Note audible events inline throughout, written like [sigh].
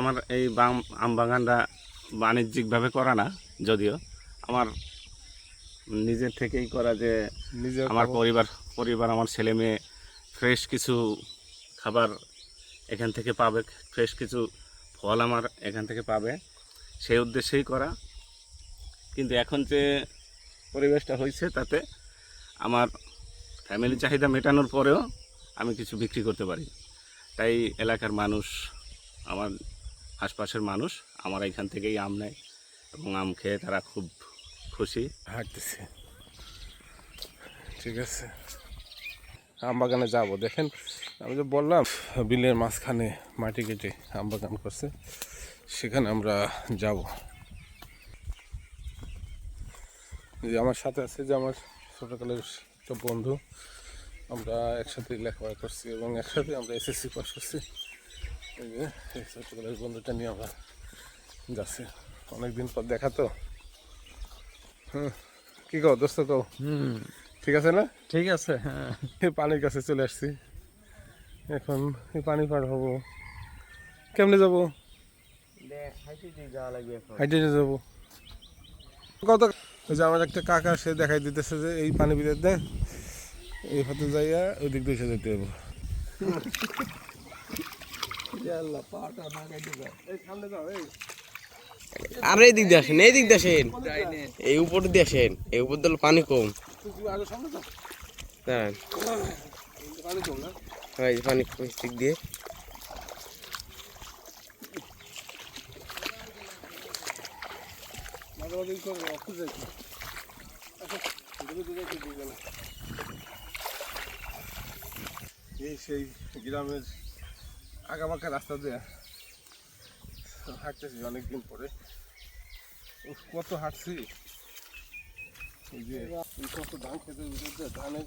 আমার এই বাম আম বাগানটা বাণিজ্যিকভাবে করা না যদিও। আমার নিজের থেকেই করা যে আমার পরিবার পরিবার আমার ছেলে মেয়ে ফ্রেশ কিছু খাবার এখান থেকে পাবে ফ্রেশ কিছু ফল আমার এখান থেকে পাবে। সেই উদ্দেশ্যেই করা। কিন্তু এখন যে পরিবেশটা হয়েছে তাতে আমার ফ্যামিলি চাহিদা মেটানোর পরেও আমি কিছু বিক্রি করতে পারি। তাই এলাকার মানুষ আমার আশপাশের মানুষ, আমার এখান থেকেই আম নেয় এবং আম খেয়ে তারা খুব খুশি। হাঁটতেছি। ঠিক আছে। আম বাগানে যাব। দেখেন, আমি যে বললাম, বিলের মাঝখানে মাটি কেটে আম বাগান করছে, সেখানে আমরা যাব। যে আমার সাথে আছে যে আমার ছোটোকালের একটা বন্ধু, আমরা একসাথে লেখাপড়া করছি এবং একসাথে আমরা এসএসসি পাস করছি। ছোটোকালের বন্ধুটা নিয়ে আমরা যাচ্ছি অনেকদিন পর দেখা তো হুম কি কও দোস্ত হুম ঠিক আছে না ঠিক আছে হ্যাঁ পানির কাছে চলে আসছি এখন পানি পার হব কেমনে যাব হাইটে যাব কত যে আমার একটা কাকা সে দেখাই দিতেছে যে এই পানি ভিতর দেয় এই হতে যাইয়া ওই দিক দিয়ে যেতে হবে এই সামনে যাও এই। আর এই দিক আসেন এই দিক আসেন। এই উপর আসেন এই উপর দিলে পানি কম। দাঁড়ান। পানি দিক দিয়ে। আচ্ছা এই সেই গ্রামের আঁকাবাঁকা রাস্তা দিয়ে হাঁটতেছি অনেকদিন পরে কত হাঁটছি এই যে কত ধান খেতে ভিতরে ধানের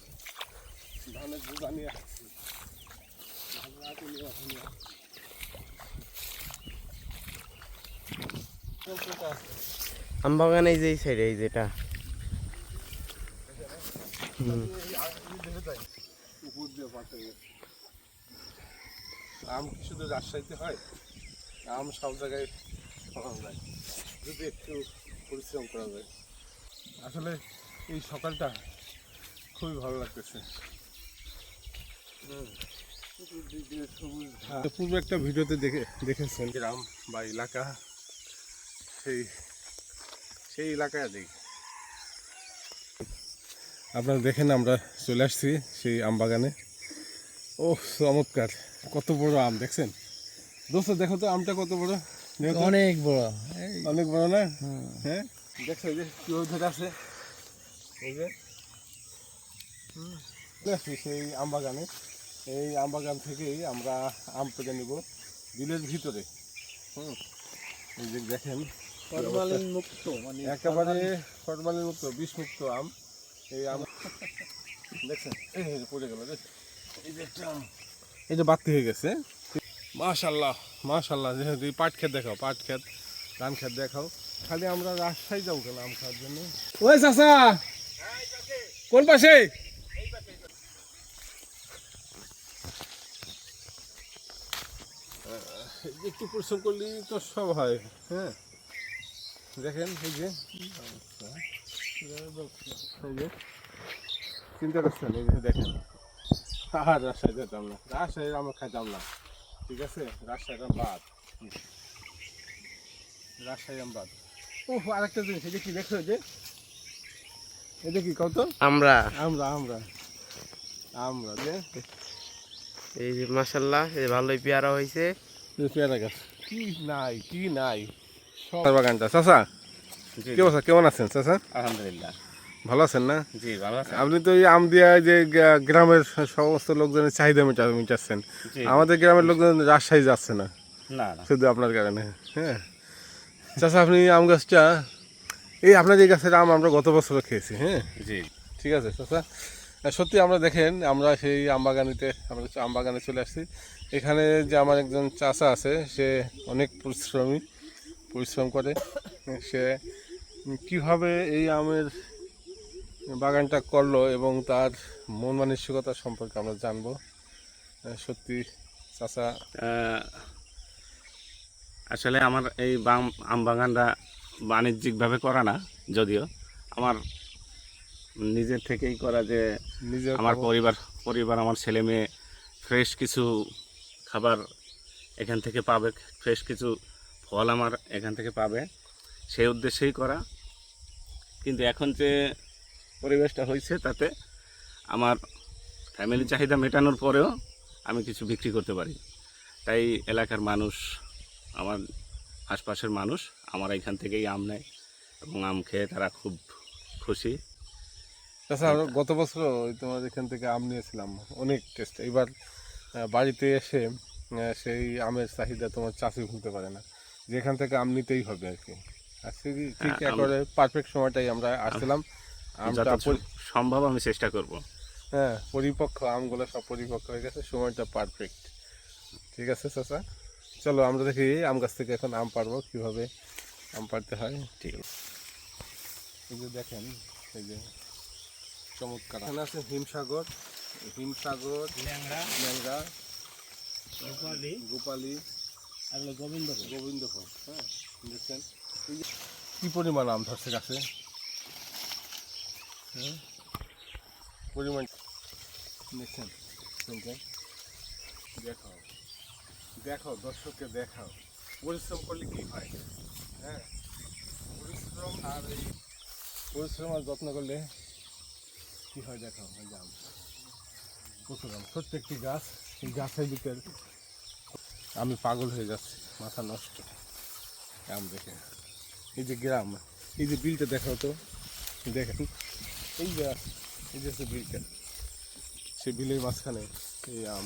ধানের বোঝা নিয়ে হাঁটছি ধান রাখি নিয়ে আসি আম বাগান এই যে এই সাইডে এই যেটা উপর দিয়ে পাশে আম কি শুধু রাজশাহীতে হয়? আম সব জায়গায় পাওয়া যায়। যদি একটু পরিশ্রম করা যায়। আসলে এই সকালটা খুবই ভালো লাগতেছে। হ্যাঁ, পূর্বে একটা ভিডিওতে দেখে দেখেছেন গ্রাম বা এলাকা সেই সেই এলাকায় দেখি। আপনারা দেখেন আমরা চলে আসছি সেই আম বাগানে ও চমৎকার। কত বড় আম দেখছেন? দোস্ত দেখো তো আমটা কত বড়। অনেক বড়। এই অনেক বড় না? হ্যাঁ। দেখছ যে কীভাবে ধরে আছে। সেই আম বাগানে। এই আম বাগান থেকেই আমরা আম পেরে নেব বিলের ভিতরে। হুম। এই যে দেখেন ফরমালিন মুক্ত মানে একেবারে ফরমালিন মুক্ত বিষ মুক্ত আম। এই আম দেখছেন? এই পড়ে গেল এই যে বাতি হয়ে গেছে। মাশাল্লাহ মাশাল্লাহ, যেহেতু পাট ক্ষেত দেখাও, পাট ক্ষেত, ধান খেত দেখাও, খালি আমরা রাজশাহী যাব কেন আম খাওয়ার জন্য? ওই চাষা কোন পাশে? একটু পরিশ্রম করলেই তো সব হয় হ্যাঁ? দেখেন, এই যে চিন্তা করছেন, এই দেখেন। আর রাজশাহী যেতাম না রাজশাহী আমরা খাইতাম না। ঠিক আছে? রাজশাহীর আম বাদ। রাজশাহী আম বাদ ও আরেকটা জিনিস এই যে কি দেখছ যে? এই যে কি কত আমরা। আমরা আমরা। আমরা যে? এই যে মাসাল্লাহ এই ভালোই পেয়ারা হয়েছে পেয়ারা গাছ। কি নাই কি নাই। সব বাগানটা চাচা? কি অবস্থা কেমন আছেন চাচা? আলহামদুলিল্লাহ। ভালো আছেন না? জি ভালো আছেন। আপনি তো এই আম দিয়া যে গ্রামের সমস্ত লোকজনের চাহিদা মেটা মেটাচ্ছেন আমাদের গ্রামের লোকজন রাজশাহী যাচ্ছে না। না শুধু আপনার কারণে। হ্যাঁ। চাষা আপনি আম গাছটা এই আপনার এই গাছের আম আমরা গত বছরও খেয়েছি হ্যাঁ? জি। ঠিক আছে চাষা সত্যি আমরা দেখেন আমরা সেই আম বাগানিতে আমরা আম বাগানে চলে আসছি। এখানে যে আমার একজন চাষা আছে সে অনেক পরিশ্রমী পরিশ্রম করে। সে কীভাবে এই আমের বাগানটা করল এবং তার মন মানসিকতা সম্পর্কে আমরা জানব। সত্যি চাষা আসলে আমার এই আম বাগানটা বাণিজ্যিকভাবে করা না যদিও। আমার নিজের থেকেই করা যে নিজের আমার পরিবার পরিবার আমার ছেলে মেয়ে ফ্রেশ কিছু খাবার এখান থেকে পাবে ফ্রেশ কিছু ফল আমার এখান থেকে পাবে। সেই উদ্দেশ্যেই করা। কিন্তু এখন যে পরিবেশটা হয়েছে তাতে আমার ফ্যামিলি চাহিদা মেটানোর পরেও আমি কিছু বিক্রি করতে পারি। তাই এলাকার মানুষ আমার আশপাশের মানুষ আমার এখান থেকেই আম নেয় এবং আম খেয়ে তারা খুব খুশি। আমরা গত বছর তোমার এখান থেকে আম নিয়েছিলাম অনেক টেস্ট এবার বাড়িতে এসে সেই আমের চাহিদা তোমার চাষি ভুলতে পারে না। যেখান থেকে আম নিতেই হবে আর কি। আর সেই- ঠিক হ্যাঁ, আম- একেবারে পারফেক্ট সময়টাই আমরা আসছিলাম। সম্ভব আমি চেষ্টা করব। হ্যাঁ পরিপক্ক আমগুলো সব পরিপক্ক হয়ে গেছে সময়টা পারফেক্ট ঠিক আছে চাচা? চলো আমরা দেখি আম গাছ থেকে এখন আম পারব কীভাবে আম পারতে হয়। ঠিক আছে। এই যে দেখেন এই যে চমৎকার এখানে আছে হিমসাগর হিমসাগর ল্যাংড়া গোপালি আর গোবিন্দ গোবিন্দভোগ হ্যাঁ দেখছেন? এই যে কি পরিমাণ আম ধরছে গাছে? পরিমাণ দেখছেন শুনছেন? দেখাও দেখাও, দর্শককে দেখাও। পরিশ্রম করলে কি হয়? হ্যাঁ পরিশ্রম আর এই পরিশ্রম আর যত্ন করলে কি হয় দেখাও আম। প্রচুর আম, প্রত্যেকটি গাছ, এই গাছের ভিতর আমি পাগল হয়ে যাচ্ছি, মাথা নষ্ট। আম দেখে এই যে গ্রাম, এই যে বিলটা দেখাও তো, দেখেন। এই যে এই যে হচ্ছে বিলটা। সেই বিলের মাঝখানে এই আম।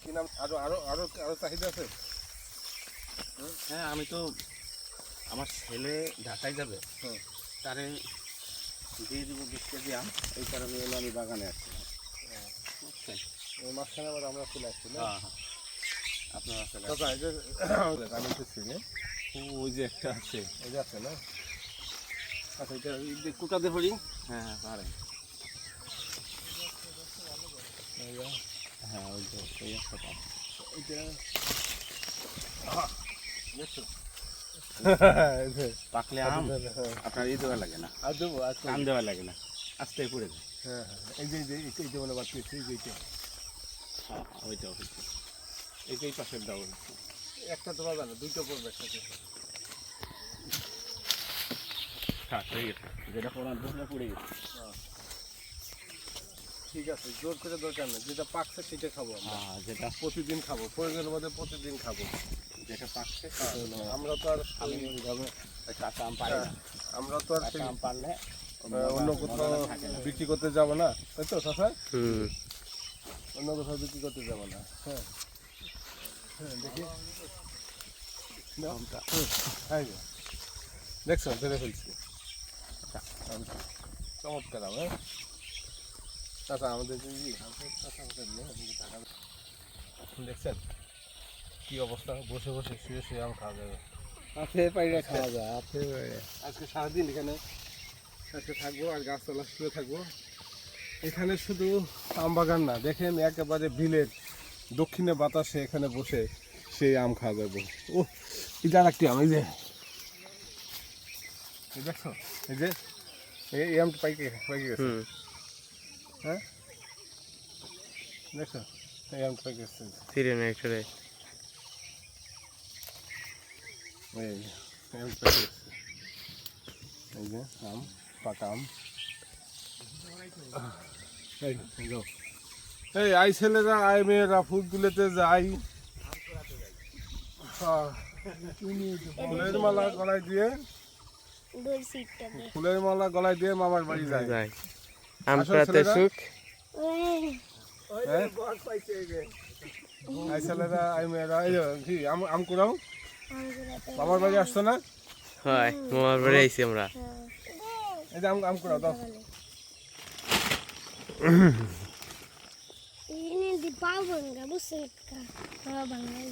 কি নাম? আরও আরও আরও আরও চাহিদা আছে? হ্যাঁ আমি তো আমার ছেলে ঢাকায় যাবে হুম। তারে দিয়ে দেবো বিশ কেজি আম। এই কারণে এলো আমি বাগানে আসছি বুঝছেন? মাঝখানে আবার আমরা চলে আসছি না? হ্যাঁ হ্যাঁ। [coughs] ওই যে একটা আছে। ওই যে আছে না? আচ্ছা এটা কুটাতে হ্যাঁ হ্যাঁ হ্যাঁ ওই ওই একটা [laughs] পাকলে আম? হ্যাঁ। আপনার ই দেওয়া লাগে না? আর দেবো কান দেওয়া লাগে না। আস্তে পড়ে যায়। হ্যাঁ হ্যাঁ এই যে এই যে এই- এই যে মানে বাড়তেছে এই যে। এইটা হ্যাঁ হচ্ছে পাশের দাও একটা তো পাবে না দুইটা পড়বে একসাথে। হয়ে যেটা পড়ার পড়ে গেছে। ঠিক আছে জোর করে দরকার নেই। যেটা পাকছে সেটা খাব আমরা। হ্যাঁ যেটা প্রতিদিন খাব প্রয়োজনের মধ্যে প্রতিদিন খাব। যেটা পাকছে হ্যাঁ, হলো আমরা তো আর আমি ওইভাবে কাঁচা আম পারি না। আমরা তো আর আম পারলে অন্য কোথাও বিক্রি করতে যাব না। তাই তো চাষা অন্য কোথাও বিক্রি করতে যাব না। হ্যাঁ হ্যাঁ দেখি দাও। হুম, এই যে। দেখছ ধরে ফেলছি। চমৎকার আম চাষা আমাদের যে ই, আমাদের চাষা আমাদের নেই, আমাদের টাকা নেই। দেখছেন কি অবস্থা বসে বসে শুয়ে শুয়ে আম খাওয়া যাবে আপে পাইলে খাওয়া যায় আপে পাইলে আজকে সারাদিন এখানে আজকে থাকব আর গাছতলা শুয়ে থাকব এখানে শুধু আম বাগান না দেখেন একেবারে বিলের দক্ষিণে বাতাসে এখানে বসে সেই আম খাওয়া যাবে ও এই যে আর একটি আম এই যে। দেখছ? এই যে এই আমটা পাইকে পাইকে গেছে। হ্যাঁ? দেখছ? এই আমটা পাইকে গেছে। ফিরে না একটু রে এই যে, এই আমটা পাইকে গেছে। এই যে আম পাকা আম। এই যাও। এই আই ছেলেরা আই মেয়েরা ফুল তুলেতে যাই। ফুলের মালা গলায় দিয়ে ফুলের মালা গলায় দিয়ে মামার বাড়ি যায়। যাই আম আসল সুখ? হ্যাঁ? আই ছেলেরা আই মেয়েরা এই কি আম আম কুড়াও? মামার বাড়ি আসছো না? হয় মামার বাড়ি আইছি আমরা। এই যে আম আম কুড়াও দাও। Nggak bisa kak kalau bangga